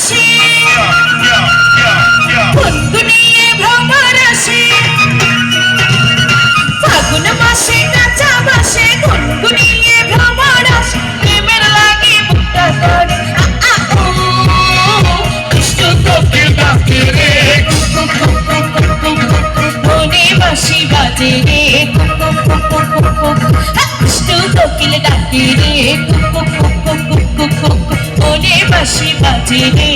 রাশি বন্ধু নিয়ে ভ্রমর রাশি ফাগুন মাসে, কাঁচা মাসে বন্ধু নিয়ে ভ্রমর রাশি প্রেমের লাগি বুকটা ধরে বাসি বাজে রে। কুকুর কুকুর কুকুর কুকুর কুকুর কুকুর কুকুর কুকুর কুকুর কুকুর মনে বাসি বাজে রে।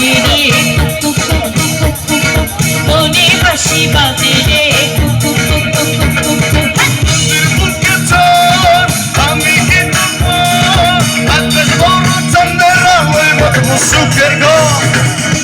রে মনে বাসি বাজে রে। Super Gol!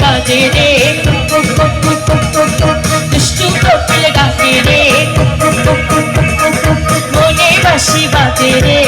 গাছে রে। দুষ্টু কোকিল গাছে রে। মনে বাসি বাজে রে।